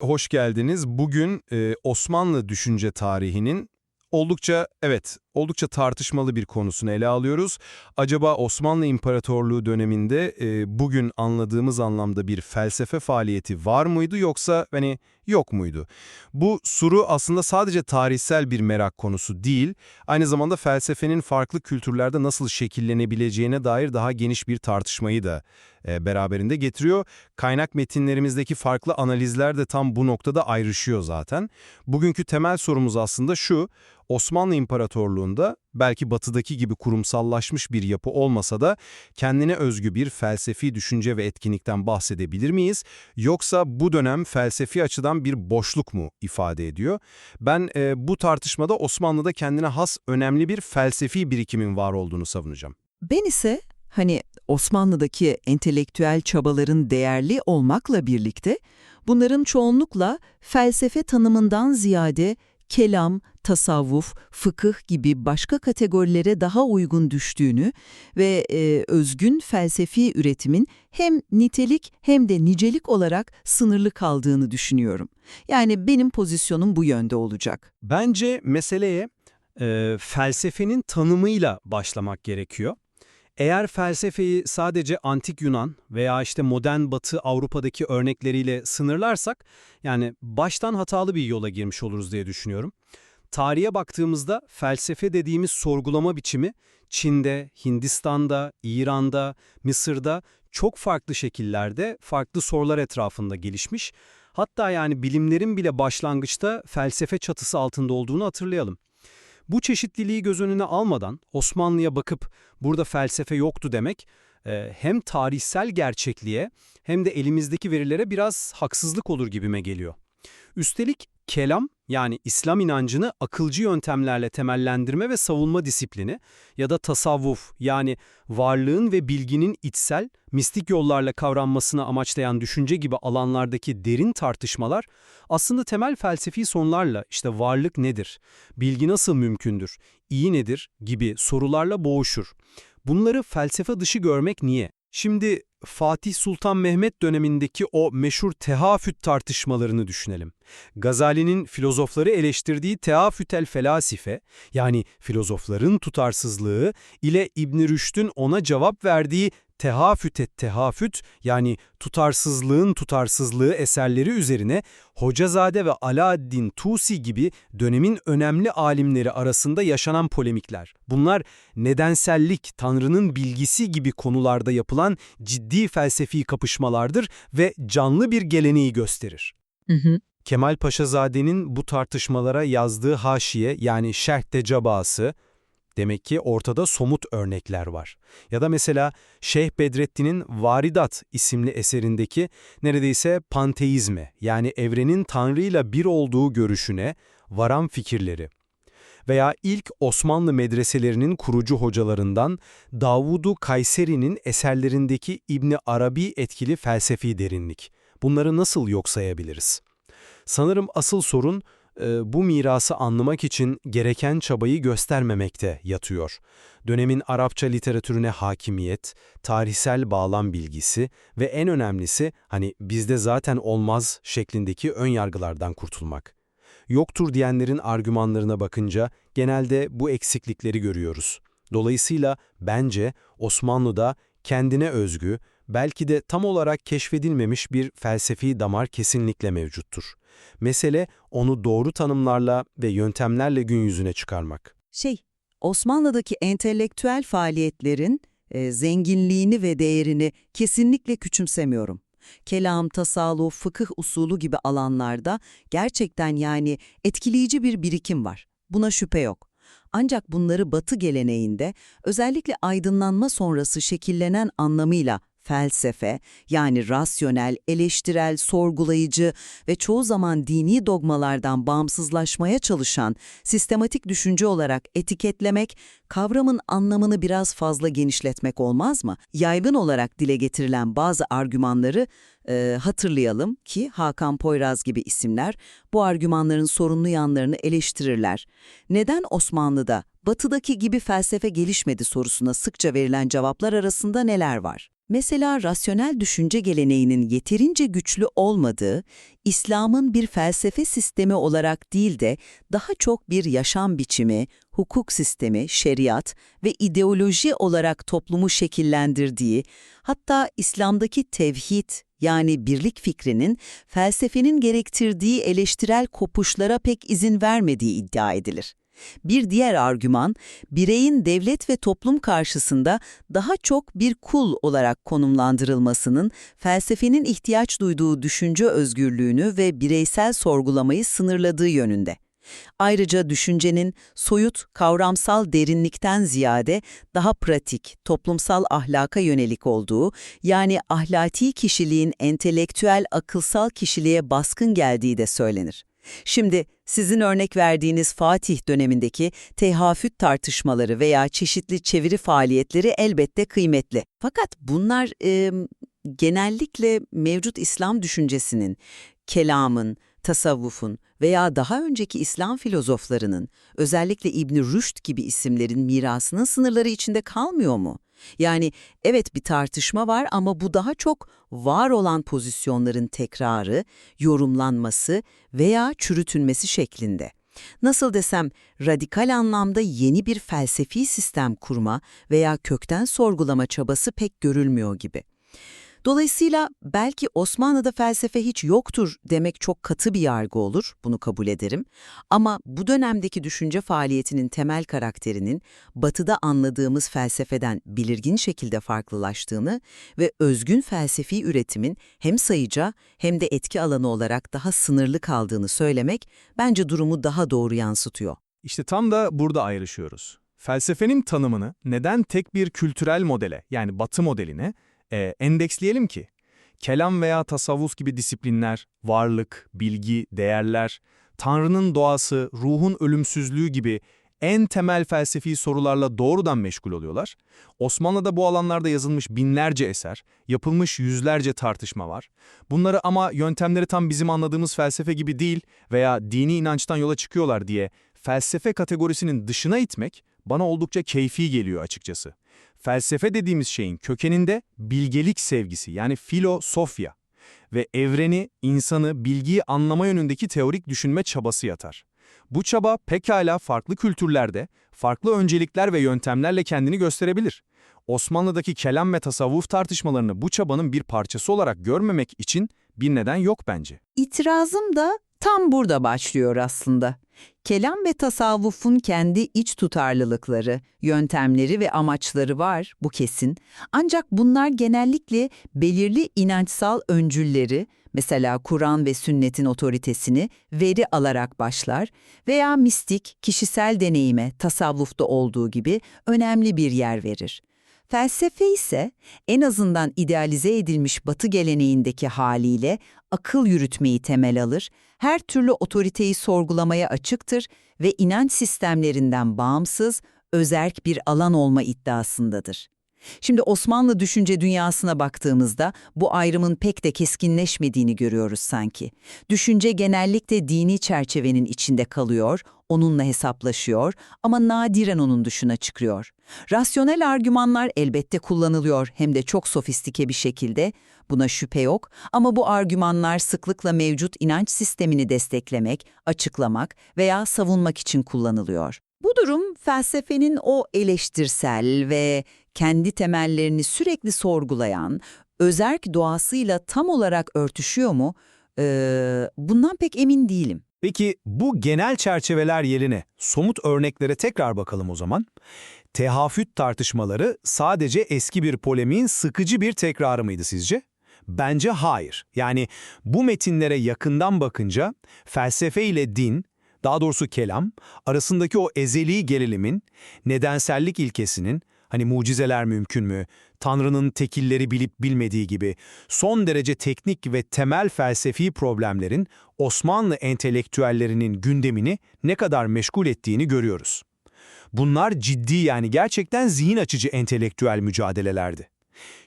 hoş geldiniz. Bugün e, Osmanlı düşünce tarihinin oldukça, evet, oldukça tartışmalı bir konusunu ele alıyoruz. Acaba Osmanlı İmparatorluğu döneminde e, bugün anladığımız anlamda bir felsefe faaliyeti var mıydı yoksa hani yok muydu? Bu soru aslında sadece tarihsel bir merak konusu değil, aynı zamanda felsefenin farklı kültürlerde nasıl şekillenebileceğine dair daha geniş bir tartışmayı da beraberinde getiriyor. Kaynak metinlerimizdeki farklı analizler de tam bu noktada ayrışıyor zaten. Bugünkü temel sorumuz aslında şu, Osmanlı İmparatorluğu'nda belki batıdaki gibi kurumsallaşmış bir yapı olmasa da kendine özgü bir felsefi düşünce ve etkinlikten bahsedebilir miyiz? Yoksa bu dönem felsefi açıdan bir boşluk mu ifade ediyor? Ben e, bu tartışmada Osmanlı'da kendine has önemli bir felsefi birikimin var olduğunu savunacağım. Ben ise hani Osmanlı'daki entelektüel çabaların değerli olmakla birlikte bunların çoğunlukla felsefe tanımından ziyade kelam, tasavvuf, fıkıh gibi başka kategorilere daha uygun düştüğünü ve e, özgün felsefi üretimin hem nitelik hem de nicelik olarak sınırlı kaldığını düşünüyorum. Yani benim pozisyonum bu yönde olacak. Bence meseleye e, felsefenin tanımıyla başlamak gerekiyor. Eğer felsefeyi sadece antik Yunan veya işte modern Batı Avrupa'daki örnekleriyle sınırlarsak, yani baştan hatalı bir yola girmiş oluruz diye düşünüyorum. Tarihe baktığımızda felsefe dediğimiz sorgulama biçimi Çin'de, Hindistan'da, İran'da, Mısır'da çok farklı şekillerde farklı sorular etrafında gelişmiş. Hatta yani bilimlerin bile başlangıçta felsefe çatısı altında olduğunu hatırlayalım. Bu çeşitliliği göz önüne almadan Osmanlı'ya bakıp burada felsefe yoktu demek e, hem tarihsel gerçekliğe hem de elimizdeki verilere biraz haksızlık olur gibime geliyor. Üstelik kelam yani İslam inancını akılcı yöntemlerle temellendirme ve savunma disiplini ya da tasavvuf yani varlığın ve bilginin içsel, mistik yollarla kavranmasını amaçlayan düşünce gibi alanlardaki derin tartışmalar aslında temel felsefi sonlarla işte varlık nedir, bilgi nasıl mümkündür, iyi nedir gibi sorularla boğuşur. Bunları felsefe dışı görmek niye? Şimdi Fatih Sultan Mehmet dönemindeki o meşhur tehafüt tartışmalarını düşünelim. Gazali'nin filozofları eleştirdiği tehafütel felasife, yani filozofların tutarsızlığı ile İbn Rüşd'ün ona cevap verdiği tehafüt et tehafüt yani tutarsızlığın tutarsızlığı eserleri üzerine Hocazade ve Alaaddin Tusi gibi dönemin önemli alimleri arasında yaşanan polemikler. Bunlar nedensellik, Tanrı'nın bilgisi gibi konularda yapılan ciddi felsefi kapışmalardır ve canlı bir geleneği gösterir. Hı hı. Kemal Paşazade'nin bu tartışmalara yazdığı haşiye yani şerh cabası, Demek ki ortada somut örnekler var. Ya da mesela Şeyh Bedrettin'in Varidat isimli eserindeki neredeyse panteizme yani evrenin Tanrı'yla bir olduğu görüşüne varan fikirleri. Veya ilk Osmanlı medreselerinin kurucu hocalarından Davudu Kayseri'nin eserlerindeki İbni Arabi etkili felsefi derinlik. Bunları nasıl yok sayabiliriz? Sanırım asıl sorun e, bu mirası anlamak için gereken çabayı göstermemekte yatıyor. Dönemin Arapça literatürüne hakimiyet, tarihsel bağlam bilgisi ve en önemlisi hani bizde zaten olmaz şeklindeki ön yargılardan kurtulmak. Yoktur diyenlerin argümanlarına bakınca genelde bu eksiklikleri görüyoruz. Dolayısıyla bence Osmanlı'da kendine özgü, belki de tam olarak keşfedilmemiş bir felsefi damar kesinlikle mevcuttur. Mesele onu doğru tanımlarla ve yöntemlerle gün yüzüne çıkarmak. Şey, Osmanlı'daki entelektüel faaliyetlerin e, zenginliğini ve değerini kesinlikle küçümsemiyorum. Kelam, tasavvuf, fıkıh usulü gibi alanlarda gerçekten yani etkileyici bir birikim var. Buna şüphe yok. Ancak bunları Batı geleneğinde özellikle aydınlanma sonrası şekillenen anlamıyla felsefe, yani rasyonel, eleştirel, sorgulayıcı ve çoğu zaman dini dogmalardan bağımsızlaşmaya çalışan sistematik düşünce olarak etiketlemek, kavramın anlamını biraz fazla genişletmek olmaz mı? Yaygın olarak dile getirilen bazı argümanları e, hatırlayalım ki Hakan Poyraz gibi isimler bu argümanların sorunlu yanlarını eleştirirler. Neden Osmanlı'da batıdaki gibi felsefe gelişmedi sorusuna sıkça verilen cevaplar arasında neler var? Mesela rasyonel düşünce geleneğinin yeterince güçlü olmadığı, İslam'ın bir felsefe sistemi olarak değil de daha çok bir yaşam biçimi, hukuk sistemi, şeriat ve ideoloji olarak toplumu şekillendirdiği, hatta İslam'daki tevhid yani birlik fikrinin felsefenin gerektirdiği eleştirel kopuşlara pek izin vermediği iddia edilir. Bir diğer argüman, bireyin devlet ve toplum karşısında daha çok bir kul olarak konumlandırılmasının felsefenin ihtiyaç duyduğu düşünce özgürlüğünü ve bireysel sorgulamayı sınırladığı yönünde. Ayrıca düşüncenin soyut, kavramsal derinlikten ziyade daha pratik, toplumsal ahlaka yönelik olduğu, yani ahlaki kişiliğin entelektüel, akılsal kişiliğe baskın geldiği de söylenir. Şimdi sizin örnek verdiğiniz Fatih dönemindeki tehafüt tartışmaları veya çeşitli çeviri faaliyetleri elbette kıymetli. Fakat bunlar e, genellikle mevcut İslam düşüncesinin, kelamın, tasavvufun veya daha önceki İslam filozoflarının, özellikle İbn Rüşd gibi isimlerin mirasının sınırları içinde kalmıyor mu? Yani evet bir tartışma var ama bu daha çok var olan pozisyonların tekrarı, yorumlanması veya çürütülmesi şeklinde. Nasıl desem, radikal anlamda yeni bir felsefi sistem kurma veya kökten sorgulama çabası pek görülmüyor gibi. Dolayısıyla belki Osmanlı'da felsefe hiç yoktur demek çok katı bir yargı olur, bunu kabul ederim. Ama bu dönemdeki düşünce faaliyetinin temel karakterinin batıda anladığımız felsefeden belirgin şekilde farklılaştığını ve özgün felsefi üretimin hem sayıca hem de etki alanı olarak daha sınırlı kaldığını söylemek bence durumu daha doğru yansıtıyor. İşte tam da burada ayrışıyoruz. Felsefenin tanımını neden tek bir kültürel modele yani batı modeline e, endeksleyelim ki? Kelam veya tasavvuf gibi disiplinler, varlık, bilgi, değerler, Tanrı'nın doğası, ruhun ölümsüzlüğü gibi en temel felsefi sorularla doğrudan meşgul oluyorlar. Osmanlı'da bu alanlarda yazılmış binlerce eser, yapılmış yüzlerce tartışma var. Bunları ama yöntemleri tam bizim anladığımız felsefe gibi değil veya dini inançtan yola çıkıyorlar diye felsefe kategorisinin dışına itmek bana oldukça keyfi geliyor açıkçası. Felsefe dediğimiz şeyin kökeninde bilgelik sevgisi yani filosofya ve evreni, insanı, bilgiyi anlama yönündeki teorik düşünme çabası yatar. Bu çaba pekala farklı kültürlerde, farklı öncelikler ve yöntemlerle kendini gösterebilir. Osmanlı'daki kelam ve tasavvuf tartışmalarını bu çabanın bir parçası olarak görmemek için bir neden yok bence. İtirazım da tam burada başlıyor aslında. Kelam ve tasavvufun kendi iç tutarlılıkları, yöntemleri ve amaçları var, bu kesin. Ancak bunlar genellikle belirli inançsal öncülleri, mesela Kur'an ve sünnetin otoritesini veri alarak başlar veya mistik, kişisel deneyime, tasavvufta olduğu gibi önemli bir yer verir. Felsefe ise en azından idealize edilmiş batı geleneğindeki haliyle akıl yürütmeyi temel alır, her türlü otoriteyi sorgulamaya açıktır ve inanç sistemlerinden bağımsız, özerk bir alan olma iddiasındadır. Şimdi Osmanlı düşünce dünyasına baktığımızda bu ayrımın pek de keskinleşmediğini görüyoruz sanki. Düşünce genellikle dini çerçevenin içinde kalıyor, onunla hesaplaşıyor ama nadiren onun dışına çıkıyor. Rasyonel argümanlar elbette kullanılıyor hem de çok sofistike bir şekilde. Buna şüphe yok ama bu argümanlar sıklıkla mevcut inanç sistemini desteklemek, açıklamak veya savunmak için kullanılıyor. Bu durum felsefenin o eleştirsel ve kendi temellerini sürekli sorgulayan, özerk doğasıyla tam olarak örtüşüyor mu? Ee, bundan pek emin değilim. Peki bu genel çerçeveler yerine somut örneklere tekrar bakalım o zaman. Tehafüt tartışmaları sadece eski bir polemiğin sıkıcı bir tekrarı mıydı sizce? Bence hayır. Yani bu metinlere yakından bakınca felsefe ile din, daha doğrusu kelam, arasındaki o ezeli gerilimin, nedensellik ilkesinin, hani mucizeler mümkün mü, Tanrı'nın tekilleri bilip bilmediği gibi son derece teknik ve temel felsefi problemlerin Osmanlı entelektüellerinin gündemini ne kadar meşgul ettiğini görüyoruz. Bunlar ciddi yani gerçekten zihin açıcı entelektüel mücadelelerdi.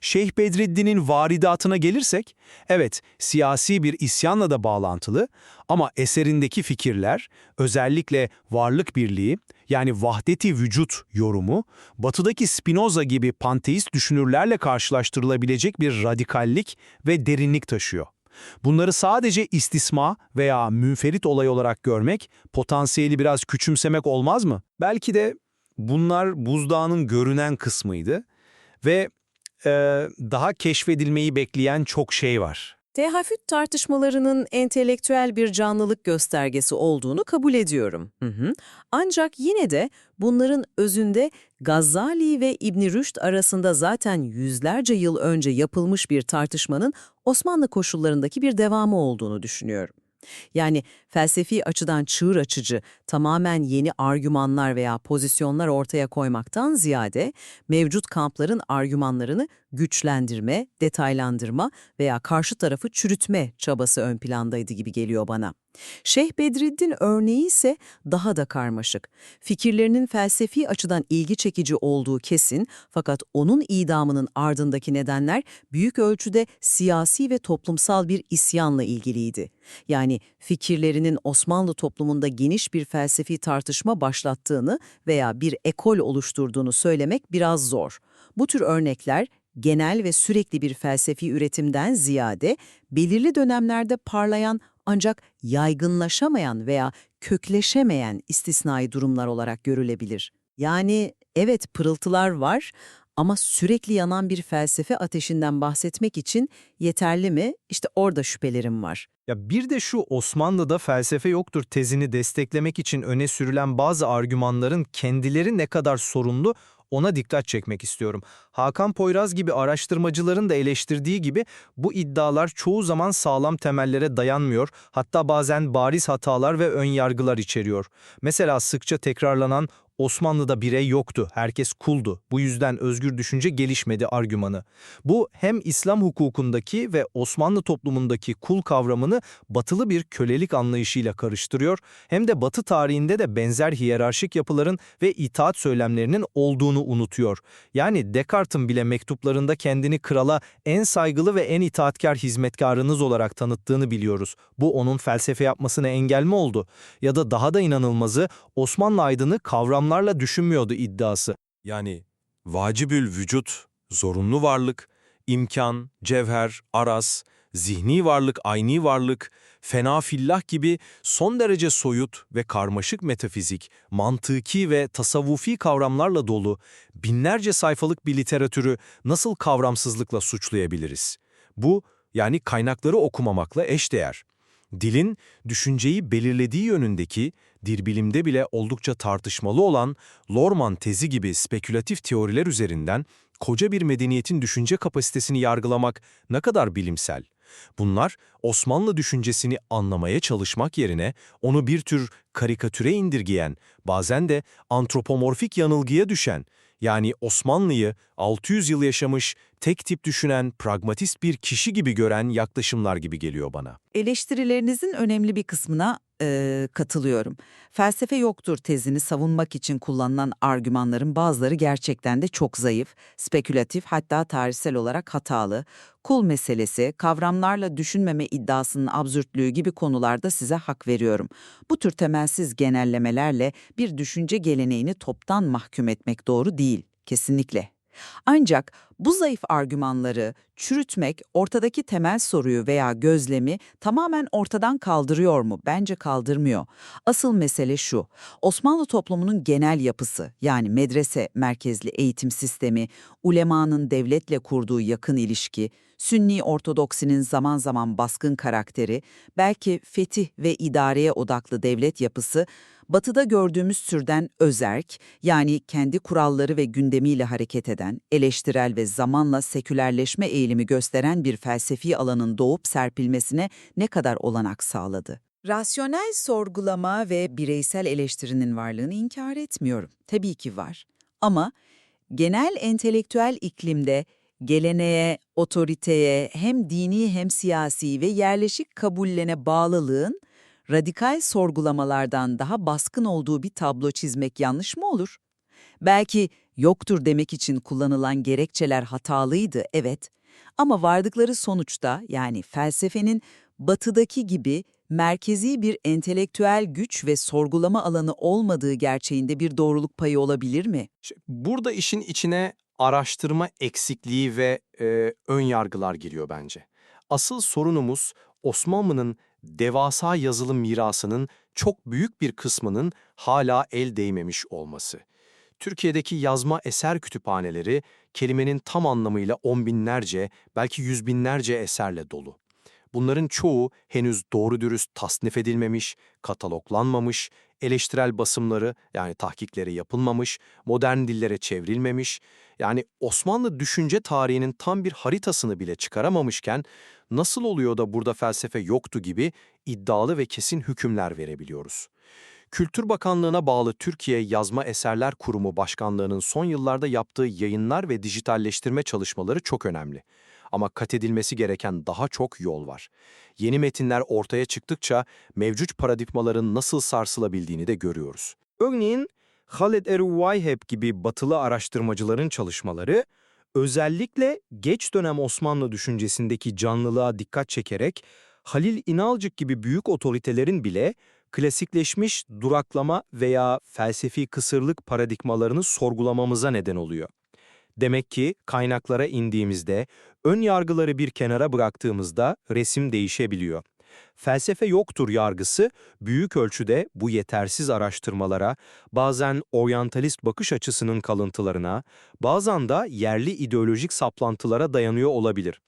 Şeyh Bedreddin'in varidatına gelirsek, evet siyasi bir isyanla da bağlantılı ama eserindeki fikirler, özellikle varlık birliği, yani vahdeti vücut yorumu, batıdaki Spinoza gibi panteist düşünürlerle karşılaştırılabilecek bir radikallik ve derinlik taşıyor. Bunları sadece istisma veya münferit olay olarak görmek, potansiyeli biraz küçümsemek olmaz mı? Belki de bunlar buzdağının görünen kısmıydı ve e, daha keşfedilmeyi bekleyen çok şey var. Tehafüt tartışmalarının entelektüel bir canlılık göstergesi olduğunu kabul ediyorum. Hı hı. Ancak yine de bunların özünde Gazali ve İbn Rüşd arasında zaten yüzlerce yıl önce yapılmış bir tartışmanın Osmanlı koşullarındaki bir devamı olduğunu düşünüyorum. Yani felsefi açıdan çığır açıcı, tamamen yeni argümanlar veya pozisyonlar ortaya koymaktan ziyade mevcut kampların argümanlarını güçlendirme, detaylandırma veya karşı tarafı çürütme çabası ön plandaydı gibi geliyor bana. Şeyh Bedreddin örneği ise daha da karmaşık. Fikirlerinin felsefi açıdan ilgi çekici olduğu kesin fakat onun idamının ardındaki nedenler büyük ölçüde siyasi ve toplumsal bir isyanla ilgiliydi. Yani fikirlerinin Osmanlı toplumunda geniş bir felsefi tartışma başlattığını veya bir ekol oluşturduğunu söylemek biraz zor. Bu tür örnekler genel ve sürekli bir felsefi üretimden ziyade belirli dönemlerde parlayan ancak yaygınlaşamayan veya kökleşemeyen istisnai durumlar olarak görülebilir. Yani evet pırıltılar var ama sürekli yanan bir felsefe ateşinden bahsetmek için yeterli mi? İşte orada şüphelerim var. Ya bir de şu Osmanlı'da felsefe yoktur tezini desteklemek için öne sürülen bazı argümanların kendileri ne kadar sorunlu ona dikkat çekmek istiyorum. Hakan Poyraz gibi araştırmacıların da eleştirdiği gibi bu iddialar çoğu zaman sağlam temellere dayanmıyor, hatta bazen bariz hatalar ve ön yargılar içeriyor. Mesela sıkça tekrarlanan Osmanlı'da birey yoktu, herkes kuldu. Bu yüzden özgür düşünce gelişmedi argümanı. Bu hem İslam hukukundaki ve Osmanlı toplumundaki kul kavramını batılı bir kölelik anlayışıyla karıştırıyor, hem de batı tarihinde de benzer hiyerarşik yapıların ve itaat söylemlerinin olduğunu unutuyor. Yani Descartes'in bile mektuplarında kendini krala en saygılı ve en itaatkar hizmetkarınız olarak tanıttığını biliyoruz. Bu onun felsefe yapmasına engel mi oldu? Ya da daha da inanılmazı Osmanlı aydını kavram kavramlarla düşünmüyordu iddiası. Yani vacibül vücut, zorunlu varlık, imkan, cevher, aras, zihni varlık, ayni varlık, fena fillah gibi son derece soyut ve karmaşık metafizik, mantıki ve tasavvufi kavramlarla dolu binlerce sayfalık bir literatürü nasıl kavramsızlıkla suçlayabiliriz? Bu, yani kaynakları okumamakla eşdeğer. Dilin, düşünceyi belirlediği yönündeki, dil bilimde bile oldukça tartışmalı olan Lorman tezi gibi spekülatif teoriler üzerinden koca bir medeniyetin düşünce kapasitesini yargılamak ne kadar bilimsel? Bunlar Osmanlı düşüncesini anlamaya çalışmak yerine onu bir tür karikatüre indirgeyen, bazen de antropomorfik yanılgıya düşen, yani Osmanlı'yı 600 yıl yaşamış, tek tip düşünen, pragmatist bir kişi gibi gören yaklaşımlar gibi geliyor bana. Eleştirilerinizin önemli bir kısmına e, katılıyorum. Felsefe yoktur tezini savunmak için kullanılan argümanların bazıları gerçekten de çok zayıf, spekülatif hatta tarihsel olarak hatalı. Kul meselesi, kavramlarla düşünmeme iddiasının absürtlüğü gibi konularda size hak veriyorum. Bu tür temelsiz genellemelerle bir düşünce geleneğini toptan mahkum etmek doğru değil, kesinlikle. Ancak bu zayıf argümanları çürütmek ortadaki temel soruyu veya gözlemi tamamen ortadan kaldırıyor mu? Bence kaldırmıyor. Asıl mesele şu, Osmanlı toplumunun genel yapısı yani medrese merkezli eğitim sistemi, ulemanın devletle kurduğu yakın ilişki, Sünni ortodoksinin zaman zaman baskın karakteri, belki fetih ve idareye odaklı devlet yapısı, batıda gördüğümüz türden özerk, yani kendi kuralları ve gündemiyle hareket eden, eleştirel ve zamanla sekülerleşme eğilimi gösteren bir felsefi alanın doğup serpilmesine ne kadar olanak sağladı. Rasyonel sorgulama ve bireysel eleştirinin varlığını inkar etmiyorum. Tabii ki var. Ama genel entelektüel iklimde geleneğe, otoriteye, hem dini hem siyasi ve yerleşik kabullene bağlılığın radikal sorgulamalardan daha baskın olduğu bir tablo çizmek yanlış mı olur? Belki yoktur demek için kullanılan gerekçeler hatalıydı, evet. Ama vardıkları sonuçta yani felsefenin batıdaki gibi merkezi bir entelektüel güç ve sorgulama alanı olmadığı gerçeğinde bir doğruluk payı olabilir mi? Burada işin içine araştırma eksikliği ve e, ön yargılar giriyor bence. Asıl sorunumuz Osmanlı'nın devasa yazılı mirasının çok büyük bir kısmının hala el değmemiş olması. Türkiye'deki yazma eser kütüphaneleri kelimenin tam anlamıyla on binlerce, belki yüz binlerce eserle dolu. Bunların çoğu henüz doğru dürüst tasnif edilmemiş, kataloglanmamış, eleştirel basımları yani tahkikleri yapılmamış, modern dillere çevrilmemiş, yani Osmanlı düşünce tarihinin tam bir haritasını bile çıkaramamışken nasıl oluyor da burada felsefe yoktu gibi iddialı ve kesin hükümler verebiliyoruz? Kültür Bakanlığı'na bağlı Türkiye Yazma Eserler Kurumu Başkanlığı'nın son yıllarda yaptığı yayınlar ve dijitalleştirme çalışmaları çok önemli. Ama kat edilmesi gereken daha çok yol var. Yeni metinler ortaya çıktıkça mevcut paradigmaların nasıl sarsılabildiğini de görüyoruz. Örneğin Khaled Eruwayheb gibi batılı araştırmacıların çalışmaları özellikle geç dönem Osmanlı düşüncesindeki canlılığa dikkat çekerek Halil İnalcık gibi büyük otoritelerin bile klasikleşmiş duraklama veya felsefi kısırlık paradigmalarını sorgulamamıza neden oluyor. Demek ki kaynaklara indiğimizde, ön yargıları bir kenara bıraktığımızda resim değişebiliyor. Felsefe yoktur yargısı büyük ölçüde bu yetersiz araştırmalara, bazen oryantalist bakış açısının kalıntılarına, bazen de yerli ideolojik saplantılara dayanıyor olabilir.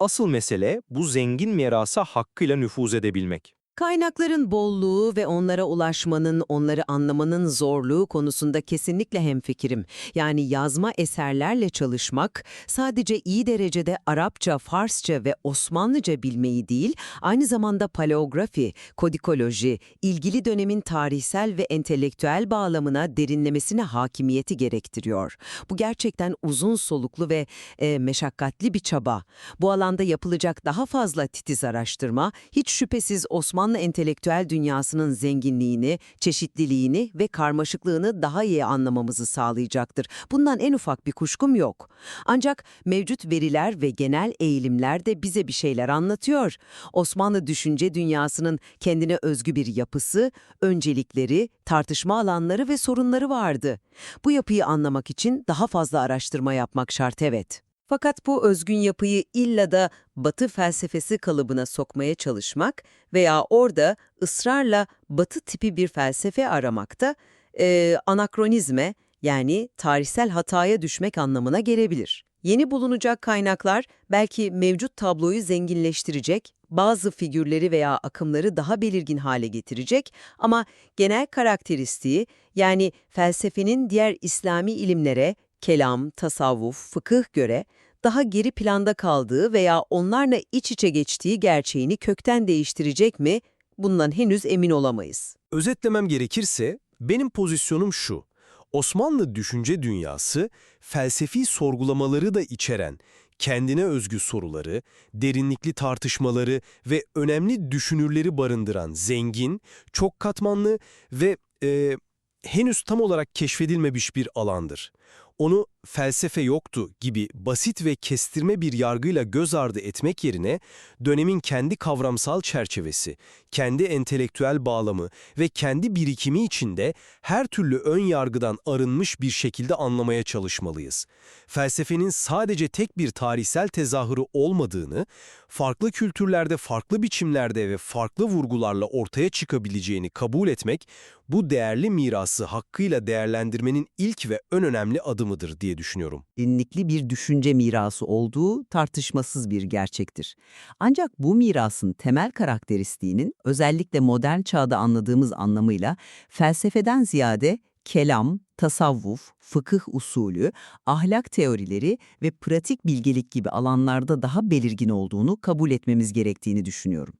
Asıl mesele bu zengin mirasa hakkıyla nüfuz edebilmek. Kaynakların bolluğu ve onlara ulaşmanın, onları anlamanın zorluğu konusunda kesinlikle hemfikirim. Yani yazma eserlerle çalışmak sadece iyi derecede Arapça, Farsça ve Osmanlıca bilmeyi değil, aynı zamanda paleografi, kodikoloji, ilgili dönemin tarihsel ve entelektüel bağlamına derinlemesine hakimiyeti gerektiriyor. Bu gerçekten uzun soluklu ve e, meşakkatli bir çaba. Bu alanda yapılacak daha fazla titiz araştırma, hiç şüphesiz Osmanlı entelektüel dünyasının zenginliğini, çeşitliliğini ve karmaşıklığını daha iyi anlamamızı sağlayacaktır. Bundan en ufak bir kuşkum yok. Ancak mevcut veriler ve genel eğilimler de bize bir şeyler anlatıyor. Osmanlı düşünce dünyasının kendine özgü bir yapısı, öncelikleri, tartışma alanları ve sorunları vardı. Bu yapıyı anlamak için daha fazla araştırma yapmak şart evet. Fakat bu özgün yapıyı illa da Batı felsefesi kalıbına sokmaya çalışmak veya orada ısrarla Batı tipi bir felsefe aramakta e, anakronizme yani tarihsel hataya düşmek anlamına gelebilir. Yeni bulunacak kaynaklar belki mevcut tabloyu zenginleştirecek, bazı figürleri veya akımları daha belirgin hale getirecek ama genel karakteristiği yani felsefenin diğer İslami ilimlere, kelam, tasavvuf, fıkıh göre daha geri planda kaldığı veya onlarla iç içe geçtiği gerçeğini kökten değiştirecek mi? Bundan henüz emin olamayız. Özetlemem gerekirse benim pozisyonum şu. Osmanlı düşünce dünyası felsefi sorgulamaları da içeren, kendine özgü soruları, derinlikli tartışmaları ve önemli düşünürleri barındıran zengin, çok katmanlı ve e, henüz tam olarak keşfedilmemiş bir alandır. Onu felsefe yoktu gibi basit ve kestirme bir yargıyla göz ardı etmek yerine dönemin kendi kavramsal çerçevesi, kendi entelektüel bağlamı ve kendi birikimi içinde her türlü ön yargıdan arınmış bir şekilde anlamaya çalışmalıyız. Felsefenin sadece tek bir tarihsel tezahürü olmadığını, farklı kültürlerde, farklı biçimlerde ve farklı vurgularla ortaya çıkabileceğini kabul etmek, bu değerli mirası hakkıyla değerlendirmenin ilk ve en önemli adımıdır diye düşünüyorum. derinlikli bir düşünce mirası olduğu tartışmasız bir gerçektir. Ancak bu mirasın temel karakteristiğinin özellikle modern çağda anladığımız anlamıyla felsefeden ziyade kelam, tasavvuf, fıkıh usulü, ahlak teorileri ve pratik bilgelik gibi alanlarda daha belirgin olduğunu kabul etmemiz gerektiğini düşünüyorum.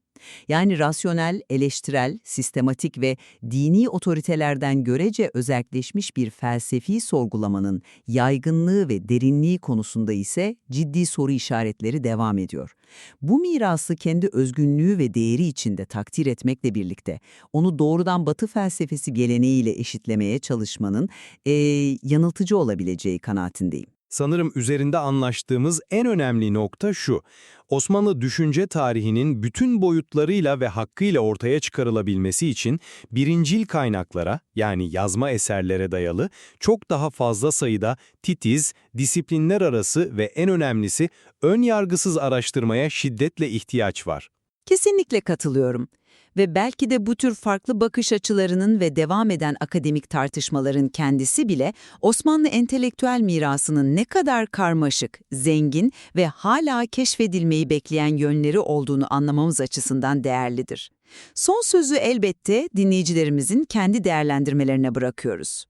Yani rasyonel, eleştirel, sistematik ve dini otoritelerden görece özelleşmiş bir felsefi sorgulamanın yaygınlığı ve derinliği konusunda ise ciddi soru işaretleri devam ediyor. Bu mirası kendi özgünlüğü ve değeri içinde takdir etmekle birlikte onu doğrudan Batı felsefesi geleneğiyle eşitlemeye çalışmanın eee, yanıltıcı olabileceği kanaatindeyim. Sanırım üzerinde anlaştığımız en önemli nokta şu. Osmanlı düşünce tarihinin bütün boyutlarıyla ve hakkıyla ortaya çıkarılabilmesi için birincil kaynaklara yani yazma eserlere dayalı çok daha fazla sayıda titiz, disiplinler arası ve en önemlisi ön yargısız araştırmaya şiddetle ihtiyaç var. Kesinlikle katılıyorum. Ve belki de bu tür farklı bakış açılarının ve devam eden akademik tartışmaların kendisi bile Osmanlı entelektüel mirasının ne kadar karmaşık, zengin ve hala keşfedilmeyi bekleyen yönleri olduğunu anlamamız açısından değerlidir. Son sözü elbette dinleyicilerimizin kendi değerlendirmelerine bırakıyoruz.